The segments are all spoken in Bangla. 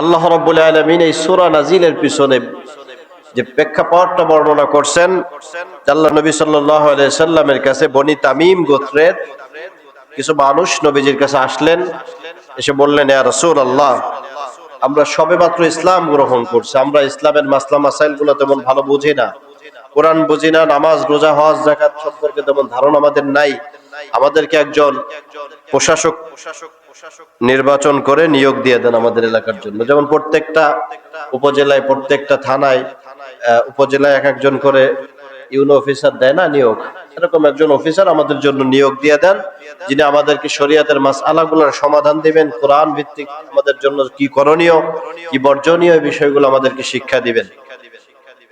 আল্লাহ রব্বুল আলমিন এই সুরা নাজিলের পিছনে যে প্রেক্ষাপটটা বর্ণনা করছেন আল্লাহ নবী সাল্লামের কাছে বনি তামিম গোত্রের কিছু মানুষ নবীজির কাছে আসলেন। এসে বললেন, ইয়া রসুল আল্লাহ আমরা সবে মাত্র ইসলাম গ্রহণ করছি। আমরা ইসলামের মাসলা মাসাইলগুলো তেমন ভালো বুঝি না। কোরআন বুঝি না, নামাজ রোজা, হজ জাকাত সম্পর্কে তেমন ধারণা আমাদের নাই। আমাদেরকে একজন প্রশাসক নির্বাচন করে নিয়োগ দিয়ে দেন আমাদের এলাকার জন্য। যেমন প্রত্যেকটা উপজেলায়, প্রত্যেকটা থানায় উপজেলায় এক একজন করে ইউনো অফিসার দেয় না নিয়োগ। এরকম একজন অফিসার আমাদের জন্য নিয়োগ দিয়ে দেন, যিনি আমাদেরকে শরীয়তের মাস আলাগুলোর সমাধান দিবেন, কোরআন ভিত্তিক আমাদের জন্য কি করণীয়, কি বর্জনীয় বিষয়গুলো আমাদেরকে শিক্ষা দিবেন।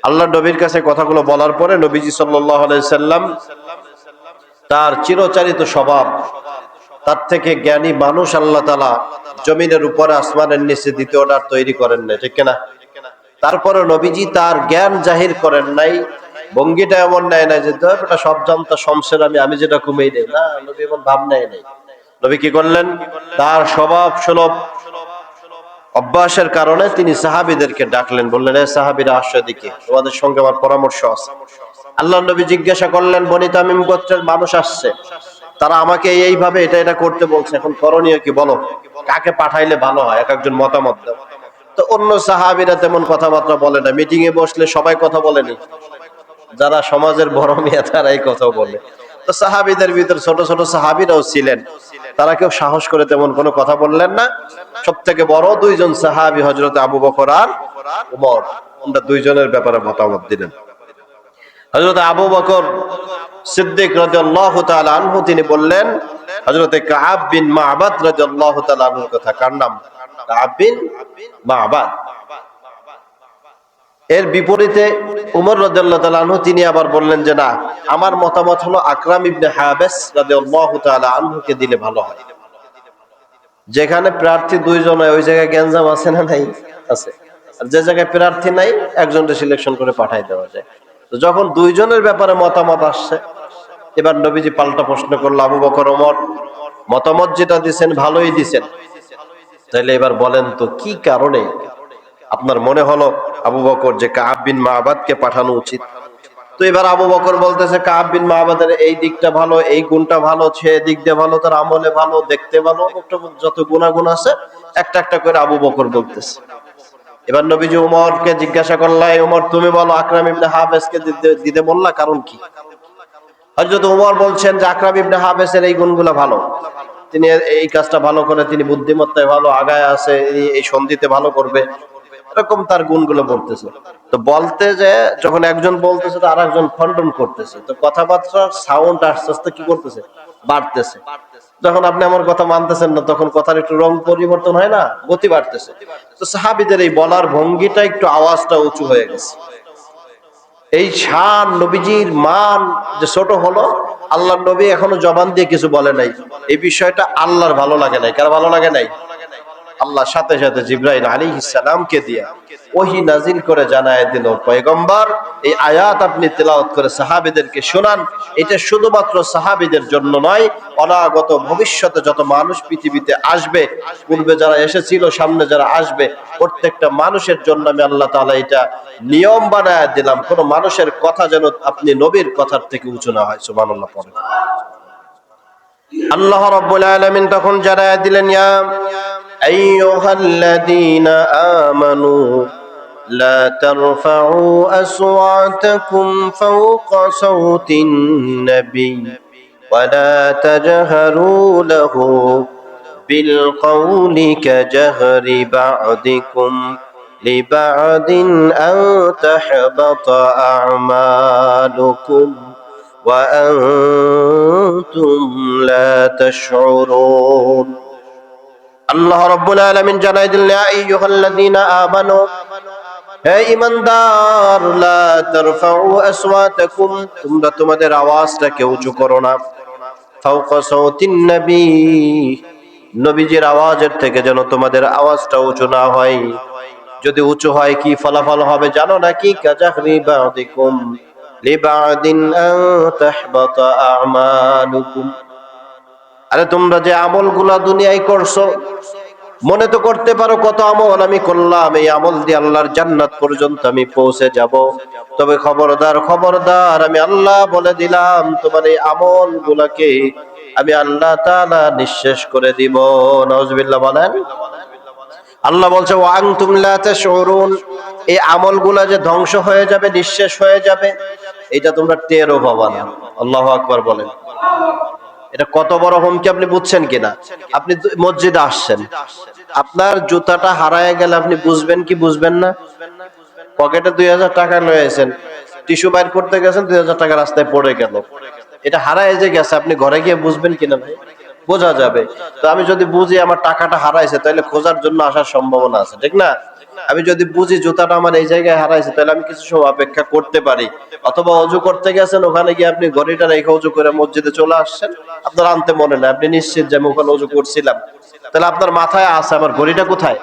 আল্লাহ নবীর কাছে কথাগুলো বলার পরে নবীজি সাল্লাহ সাল্লাম তার চিরচারিত স্বভাব। তার থেকে জ্ঞানী মানুষ আল্লাহ তালা জমিনের উপরে আসমানের নিচে দ্বিতীয়টা আর তৈরি করেন নাই, ঠিক না তারপরে নবীজি তার জ্ঞান জাহির করেন নাই। ভঙ্গিটা এমন নেয় না যে, "ধর সব জানতা শমসের আমি আমি যেটা কমেই নেই না, নবী এমন ভাব নেয় নাই। নবী কি করলেন? তার স্বভাব সুলভ। অভ্যাসের কারণে তিনি সাহাবিদেরকে ডাকলেন, বললেন সাহাবিরা, আসো দিকে তোমাদের সঙ্গে আমার পরামর্শ আছে। আল্লাহ নবী জিজ্ঞাসা করলেন, বনি তামিম গোত্রের মানুষ আসছে। তারা আমাকে এইভাবে এটা এটা করতে বলছে। এখন করণীয় কি বলো? কাকে পাঠাইলে ভালো হয়? এক একজন মতামত তো অন্য সাহাবিরা তেমন কথাবার্তা বলে না। মিটিং এ বসলে সবাই কথা বলেনি। যারা সমাজের বড় মেয়ে, তারাই কথা বলে। তো সাহাবিদের ভিতর ছোট ছোট সাহাবিরাও ছিলেন। তারা কেউ সাহস করে তেমন কোনো কথা বললেন না। সব থেকে বড় দুইজন সাহাবি হজরত আবু বকর আর উমর। ওনারা দুইজনের ব্যাপারে মতামত দিলেন। হজরত আবু বকর সিদ্দিক আনহু তিনি বললেন, হযরত কাআব বিন মা'বাদ রাদিয়াল্লাহু কথা, কার নাম? কাআব বিন মা'বাদ। এর বিপরীতে উমর আনহু তিনি আবার বললেন যে, না, আমার মতামত হলো আকরাম ইবনে হাবেস আনহুকে দিলে ভালো হয়। যেখানে প্রার্থী দুইজন ওই জায়গায় গ্যাঞ্জাম আছে না নাই? আছে। আর যে জায়গায় প্রার্থী নাই, একজনকে সিলেকশন করে পাঠাই দেওয়া যায়। যখন দুইজনের ব্যাপারে মতামত আসছে, এবার নবীজি পাল্টা প্রশ্ন করল, আবু বকর, ওমর, মতামত যেটা দিছেন, ভালোই দিছেন। তাহলে এবার বলেন তো, কি কারণে আপনার মনে হলো আবু বকর যে কাব বিন মাহবাদকে পাঠানো উচিত? তো এবার আবু বকর বলতেছে, কাব বিন মাহবাদের এই দিকটা ভালো, এই গুণটা ভালো, সে দিক দিয়ে ভালো, তার আমলে ভালো, দেখতে ভালো যত গুণাগুণ আছে একটা একটা করে আবু বকর বলতেছে। এবার নবীজি উমরকে জিজ্ঞাসা করলাই উমর, তুমি বলো আকরাম ইবনে হাফেজকে দিতে দিতে বললা কারণ কি? হযরত উমর বলছেন যে, আকরাম ইবনে হাফেজের এই গুণগুলো ভালো। তিনি এই কাজটা ভালো করে, তিনি বুদ্ধিমত্তায় ভালো, আগায় আছে, এই- সন্ধিতে ভালো করবে। এরকম তার গুণগুলো বলতেছে। তো বলতে যে, যখন একজন বলতেছে, তো আর একজন খণ্ডন করতেছে। তো কথাবার্তার সাউন্ড আস্তে আস্তে কি করতেছে? বাড়তেছে। যখন আপনি আমার কথা মানতেছেন না, তখন কথার একটু রং পরিবর্তন হয় না? গতি বাড়তেছে। তো সাহাবিদের এই বলার ভঙ্গিটা একটু আওয়াজটা উঁচু হয়ে গেছে। এই শান নবীজির মান যে ছোট হলো আল্লাহ নবী এখনও জবান দিয়ে কিছু বলে নাই। এই বিষয়টা আল্লাহর ভালো লাগে নাই। কার ভালো লাগে নাই? আল্লাহ সাথে সাথে জিব্রাইল আলী ইসালামকে দিয়ে ওহি নাজিল করে জানায় দিল, পয়গম্বর এই আয়াত আপনি তেলাওয়াত করে সাহাবিদেরকে শোনান, এটা শুধুমাত্র সাহাবিদের জন্য নয়, অনাগত ভবিষ্যতে যত মানুষ পৃথিবীতে আসবে, পূর্বে যারা এসেছিল, সামনে যারা আসবে, প্রত্যেকটা মানুষের জন্য আমি আল্লাহ তাআলা এটা নিয়ম বানায় দিলাম। কোন মানুষের কথা যেন আপনি নবীর কথার থেকে উঁচু না হয়, সুবহানাল্লাহ পড়ে। আল্লাহ রাব্বুল আলামিন তখন জানায় দিলেন, ইয়া আইয়ুহাল্লাযীনা আমানু لا ترفعوا أصواتكم فوق صوت النبي ولا تجهروا له بالقول كجهر بعضكم لبعض أن تحبط أعمالكم وأنتم لا تشعرون. الله رب العالمين جنايد لا أيها الذين آمنوا লা তোমরা তোমাদের আওয়াজটাকে উঁচু করো না। নবীজির আওয়াজের থেকে যেন তোমাদের আওয়াজটা উঁচু না হয়। যদি উঁচু হয়, কি ফলাফল হবে জানো নাকি? কাজাহরি বাদিকুম, লিবাদিন তাহবাতা আ'মালুকুম। আরে তোমরা যে আমলগুলা দুনিয়ায় করছ মনে তো করতে পারো কত আমল আমি করলাম, এই আমল দিয়ে আল্লাহর জান্নাত পর্যন্ত আমি পৌঁছে যাব। তবে খবরদার খবরদার, আমি আল্লাহ বলে দিলাম, তোমার এই আমল গুলাকে আমি আল্লাহ তাআলা নিঃশেষ করে দিব। নওয়াজবিল্লাহ বলেন। আল্লাহ বলছে, ওয়াং তুমলা তাশউরুন। এই আমলগুলা যে ধ্বংস হয়ে যাবে, নিঃশেষ হয়ে যাবে, এটা তোমরা টেরও পাবা না। আল্লাহু আকবার বলেন। এটা কত বড় হুমকি আপনি বুঝছেন কিনা? আপনি মসজিদে আসছেন। আপনার জুতাটা হারায় গেলে আপনি বুঝবেন কি বুঝবেন না? পকেটে দুই হাজার টাকা লয়েছেন, টিস্যু বাইর করতে গেছেন, দুই হাজার টাকা রাস্তায় পড়ে গেল। এটা হারায় যে গেছে, আপনি ঘরে গিয়ে বুঝবেন কিনা ভাই? বোঝা যাবে। তো আমি যদি বুঝি আমার টাকাটা হারাইছে, তাহলে খোঁজার জন্য আসার সম্ভাবনা আছে, ঠিক না? আমি যদি বুঝি জুতাটা আমার এই জায়গায় হারাইছে, তাহলে আমি কিছু সময় অপেক্ষা করতে পারি। অথবা অজু করতে গেছেন, ওখানে গিয়ে আপনি ঘড়িটা রেখে অজু করে মসজিদে চলে আসছেন। আপনার আনতে মনে নাই, আপনি নিশ্চিত যে আমি ওখানে অজু করছিলাম। তাহলে আপনার মাথায় আছে, আমার ঘড়িটা কোথায়?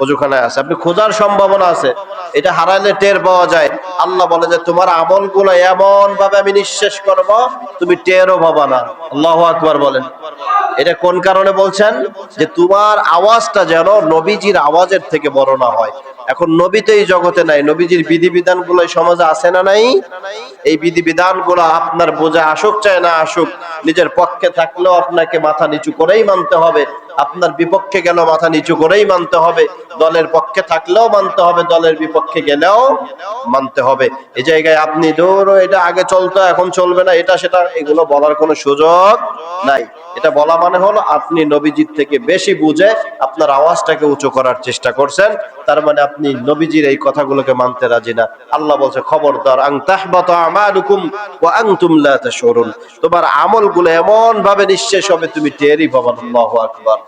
অজুখানায় আছে। আপনি খোঁজার সম্ভাবনা আছে। এটা হারালে টের পাওয়া যায়। আল্লাহ বলে যে, তোমার আমলগুলো এমন ভাবে আমি নিঃশেষ করব, তুমি টেরও পাবা না। আল্লাহ আকবার বলেন। এটা কোন কারণে বলছেন? যে, তোমার আওয়াজটা যেন নবীজির আওয়াজের থেকে বড় না হয়। এখন নবী তো এই জগতে নাই, নবীজির বিধিবিধানগুলো সমাজে আসে না নাই? এই বিধিবিধানগুলো আপনার বোঝা আসুক চায় না আসুক, নিজের পক্ষে থাকলেও আপনাকে মাথা নিচু করেই মানতে হবে। আপনার বিপক্ষে গেল মাথা নিচু করেই মানতে হবে। দলের পক্ষে থাকলেও মানতে হবে, দলের বিপক্ষে গেলেও মানতে হবে। এই জায়গায় আপনি দূর এটা আগে চলতো, এখন চলবে না, এটা সেটা, এগুলো বলার কোনো সুযোগ নাই। এটা বলা মানে হলো আপনি নবীজির থেকে বেশি বুঝে আপনার আওয়াজটাকে উঁচু করার চেষ্টা করছেন। তার মানে আপনি নবীজির এই কথাগুলোকে মানতে রাজি না। আল্লাহ বলছে, খবরদার, আং তাহবাতা আমালুকুম ওয়া আনতুম লা তাশউরুন তোমার আমলগুলো এমন ভাবে নিঃশেষ হবে তুমি টেরই পাবা। আল্লাহু আকবার